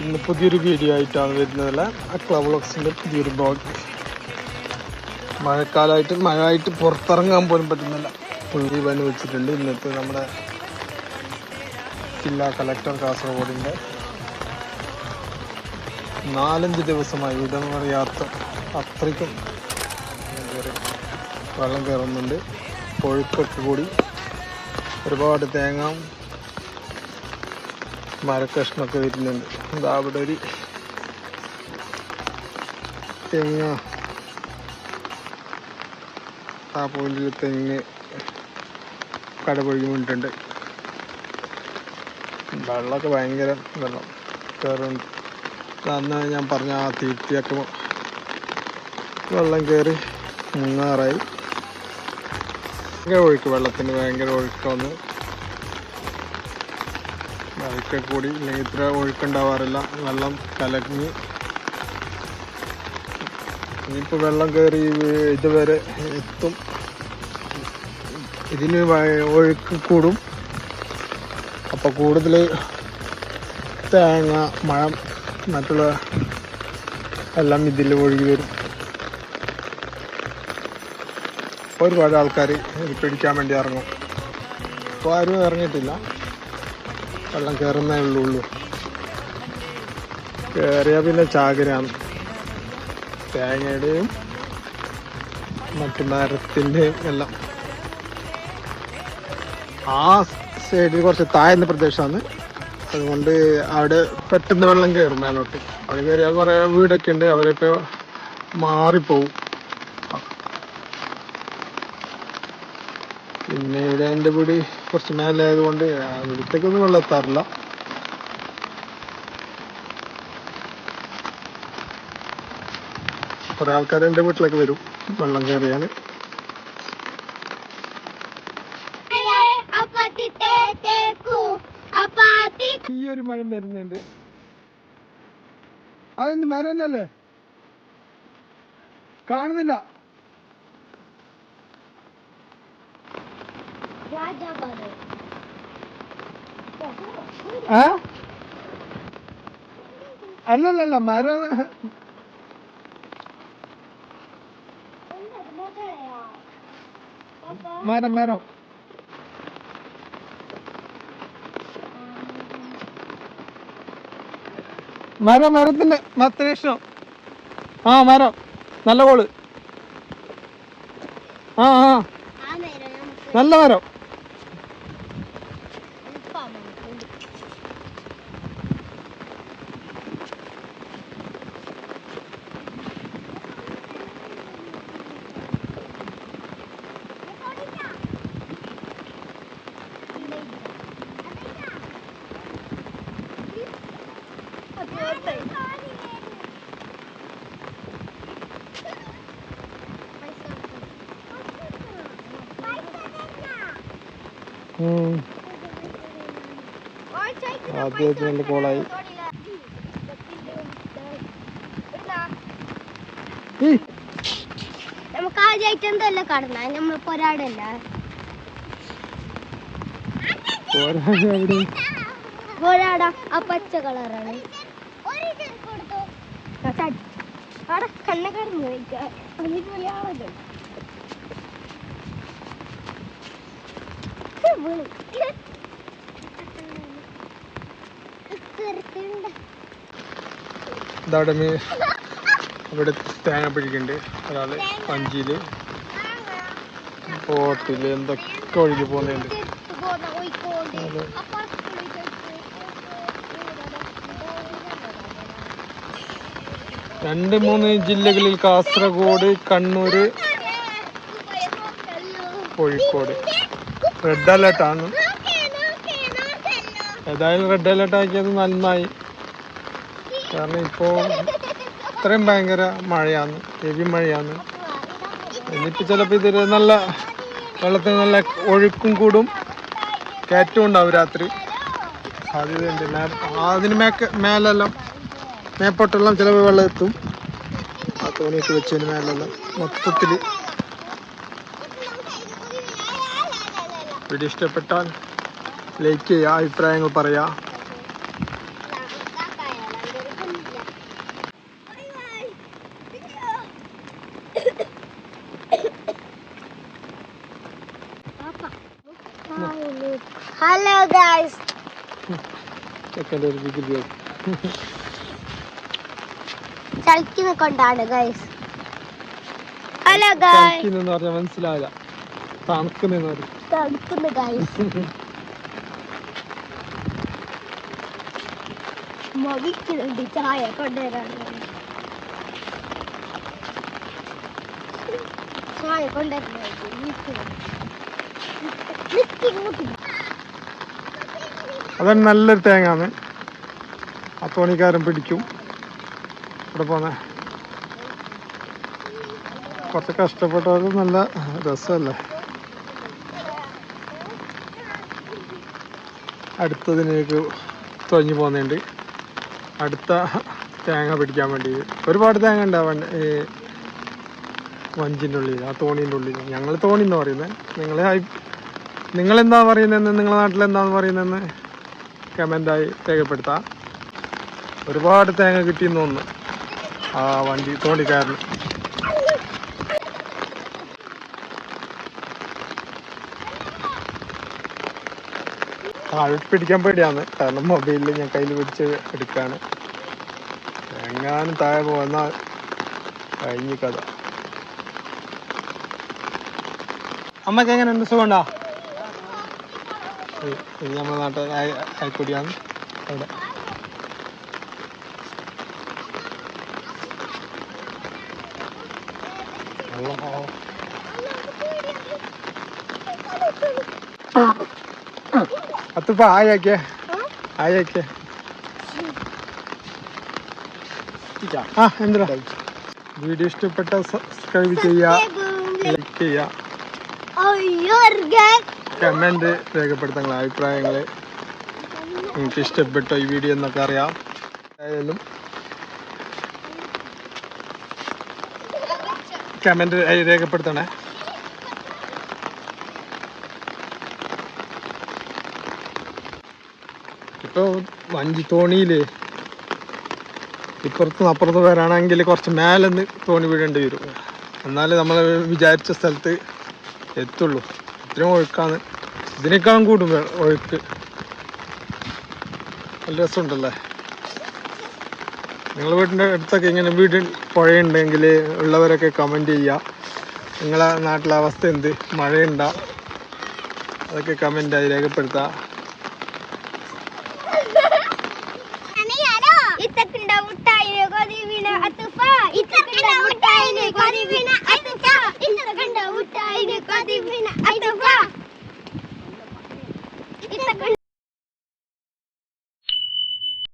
ഇന്ന് പുതിയൊരു വീഡിയോ ആയിട്ടാണ് വരുന്നതല്ല. അക്ല വ്ളോഗ്സിന്റെ പുതിയൊരു ബ്ലോഗ് മഴക്കാലമായിട്ട് മഴ ആയിട്ട് പുറത്തിറങ്ങാൻ പോലും പറ്റുന്നില്ല. പുള്ളി പനി വെച്ചിട്ടുണ്ട്. ഇന്നത്തെ നമ്മുടെ ജില്ലാ കളക്ടർ കാസർഗോഡിന്റെ നാലഞ്ച് ദിവസമായി ഇടമറിയാത്ത അത്രയ്ക്കും കയറി വെള്ളം കയറുന്നുണ്ട്. ഒഴുക്കൊക്കെ കൂടി ഒരുപാട് തേങ്ങ മരക്കഷ്ണമൊക്കെ വരുന്നുണ്ട് എന്താ അവിടെ ഒരു തെങ്ങ. ആ പോയിന്റിൽ തെങ്ങ് കടപൊഴുകി വീണിട്ടുണ്ട് വെള്ളമൊക്കെ ഭയങ്കര വെള്ളം. കയറുന്നുണ്ട് അന്ന് ഞാൻ പറഞ്ഞ ആ തീറ്റിയൊക്കെ വെള്ളം കയറി മുങ്ങാറായി. ഭയങ്കര ഒഴുക്ക് വെള്ളത്തിന് ഭയങ്കര ഒഴുക്കാന്ന് കൂടി ഇല്ലെങ്കിൽ ഇത്ര ഒഴുക്കുണ്ടാവാറില്ല. വെള്ളം കലങ്ങി. ഇനിയിപ്പോൾ വെള്ളം കയറി ഇതുവരെ എത്തും. ഇതിന് ഒഴുക്ക് കൂടും. അപ്പോൾ കൂടുതൽ തേങ്ങ മഴ മറ്റുള്ള എല്ലാം ഇതിൽ ഒഴുകി വരും. ഒരുപാട് ആൾക്കാർ പിടിക്കാൻ വേണ്ടി ഇറങ്ങും. അപ്പോൾ ആരും ഇറങ്ങിയിട്ടില്ല. വെള്ളം കയറുന്നേ ഉള്ളൂ. കയറിയാൽ പിന്നെ ചാകരയാണ് തേങ്ങയുടെയും മറ്റു മരത്തിന്റെയും എല്ലാം. ആ സൈഡിൽ കുറച്ച് താഴ്ന്ന പ്രദേശമാണ്. അതുകൊണ്ട് അവിടെ പെട്ടെന്ന് വെള്ളം കയറും മേലോട്ട്. അവിടെ കയറിയാൽ കുറേ വീടൊക്കെ ഉണ്ട്. അവരൊക്കെ മാറിപ്പോവും. പിന്നെ ഇവിടെ എന്റെ വീട് കുറച്ച് മേലെ ആയതുകൊണ്ട് ഇവിടത്തേക്കൊന്നും വെള്ളം എത്താറില്ല. കുറെ ആൾക്കാർ എന്റെ വീട്ടിലേക്ക് വരും വെള്ളം കയറിയാൽ ഈ ഒരു മരം വരുന്നുണ്ട്. അതെന്ത് മരം തന്നെയല്ലേ? കാണുന്നില്ല. ആ? അല്ലല്ലല്ല മരം. മരം മരം. മരം മരത്തിന്റെ മത്തേഷം ആ മരം. നല്ല കോൾ ആ ആ. നല്ല മരം. ആദ്യമായിട്ട് രണ്ട് കോളായി. നമുക്ക് ആദ്യമായിട്ട് എന്തല്ല കടന്ന നമ്മൾ പോരാടല്ല പോരാടാ ആ പച്ച കളറാണ്. കണ്ണ കടന്നു പോയിക്കാം ഇതവിടെ ഇവിടെ തേങ്ങ പിടിക്കുന്നുണ്ട് ഒരാൾ വഞ്ചിയിൽ ബോട്ടിൽ എന്തൊക്കെ ഒഴുകി പോകുന്നുണ്ട്. രണ്ട് മൂന്ന് ജില്ലകളിൽ കാസർഗോഡ് കണ്ണൂര് കോഴിക്കോട്. റെഡ് അലേർട്ടാണ് ഏതായാലും റെഡ് അലേർട്ട് ആക്കിയത് നന്നായി. കാരണം ഇപ്പോ ഇത്രയും ഭയങ്കര മഴയാണ് ഹെവി മഴയാണ്. ഇനിയിപ്പോൾ ചിലപ്പോൾ ഇതിൽ നല്ല വെള്ളത്തിന് നല്ല ഒഴുക്കും കൂടും. കയറ്റവും ഉണ്ടാവും രാത്രി. സാധ്യതയുണ്ട്. മേ അതിന് മേക്ക് മേലെല്ലാം മേപ്പോട്ടെല്ലാം ചിലപ്പോൾ വെള്ളം എത്തും ആ തോണിയൊക്കെ വെച്ചതിന് മേലെല്ലാം മൊത്തത്തിൽ വീഡിയോ ഇഷ്ടപ്പെട്ടാൽ ലൈക്ക് ചെയ്യുക അഭിപ്രായങ്ങൾ പറയുക. ഹലോ ഗായ്സ് ഒരു വികൃതി ചളിക്കുന്ന കൊണ്ടാണ് ഗായ്സ് ഹലോ ഗായ്സ് കളിക്കുന്നെന്ന് പറഞ്ഞാൽ മനസ്സിലാവില്ല. തണുക്കുന്നെന്ന് പറയും തണുക്കുന്നു ഗായ്സ് മവിക്കുന്നുണ്ട് ചായ കൊണ്ടുവരാണ് ചായ കൊണ്ടുവരുന്നു അതാണ് നല്ലൊരു തേങ്ങാന്ന്. ആ തോണിക്കാരൻ പിടിക്കും. ഇവിടെ പോന്നെ. കുറച്ച് കഷ്ടപ്പെട്ടത് നല്ല രസമല്ലേ? അടുത്തതിനേക്ക് തുഴഞ്ഞു പോകുന്നുണ്ട്. അടുത്ത തേങ്ങ പിടിക്കാൻ വേണ്ടി. ഒരുപാട് തേങ്ങ ഉണ്ടാവാൻ ഈ വഞ്ചിന്റെ ഉള്ളിൽ ആ തോണീന്റെ ഉള്ളിൽ. ഞങ്ങൾ തോണി എന്ന് പറയുന്നത് നിങ്ങൾ നിങ്ങളെന്താ പറയുന്നതെന്ന് നിങ്ങളുടെ നാട്ടിൽ എന്താണെന്ന് പറയുന്നതെന്ന് കമന്റായി രേഖപ്പെടുത്താം. ഒരുപാട് തേങ്ങ കിട്ടിയെന്ന് തോന്നുന്നു ആ വണ്ടി തോണിക്കാരന്. താഴെ പിടിക്കാൻ പേടിയാണ് കാരണം മൊബൈലിൽ ഞാൻ കയ്യിൽ പിടിച്ച് എടുക്കാണ് എങ്ങാനും താഴെ പോകുന്ന കഴിഞ്ഞ കഥ അമ്മയ്ക്ക് എങ്ങനെ സുഖമുണ്ടോ ഇത് നമ്മുടെ നാട്ടിൽ അയക്കുടിയാണ് അവിടെ വെള്ളം അത്തുപ്പ ആയാക്കിയ ആയാക്കിയ ആ എന്താ വീഡിയോ ഇഷ്ടപ്പെട്ട സബ്സ്ക്രൈബ് ചെയ്യുക ലൈക്ക് ചെയ്യുക കമന്റ് രേഖപ്പെടുത്താൻ നിങ്ങളുടെ അഭിപ്രായങ്ങൾ നിങ്ങൾക്ക് ഇഷ്ടപ്പെട്ടോ ഈ വീഡിയോ എന്നൊക്കെ അറിയാം. ഏതായാലും കമന്റ് രേഖപ്പെടുത്തണേ. ഇപ്പോൾ വഞ്ചി ഇപ്പുറത്ത് നിന്ന് അപ്പുറത്ത് വരാണെങ്കിൽ കുറച്ച് മേലെ നിന്ന് തോണി വീഴേണ്ടി വരും. എന്നാലേ നമ്മൾ വിചാരിച്ച സ്ഥലത്ത് എത്തുള്ളൂ. ഇത്രയും ഒഴുക്കാണ്. ഇതിനേക്കാളും കൂടും ഒഴുക്ക്. നല്ല രസമുണ്ടല്ലേ? നിങ്ങൾ വീടിന്റെ അടുത്തൊക്കെ ഇങ്ങനെ വീട് പുഴയുണ്ടെങ്കിൽ ഉള്ളവരൊക്കെ കമന്റ് ചെയ്യുക. നിങ്ങളെ നാട്ടിലെ അവസ്ഥ എന്ത്? മഴയുണ്ടോ? അതൊക്കെ കമന്റായി രേഖപ്പെടുത്തുക. ಇದ್ದಕ್ಕಿಂದ ಮುಟ್ಟಾಯಿನ ಗೋದಿವಿನ ಅತುಫ ಇದ್ದಕ್ಕಿಂದ ಮುಟ್ಟಾಯಿನ ಗೋದಿವಿನ ಅತುಫ ಇದ್ದಕ್ಕಿಂದ ಮುಟ್ಟಾಯಿನ ಗೋದಿವಿನ ಅತುಫ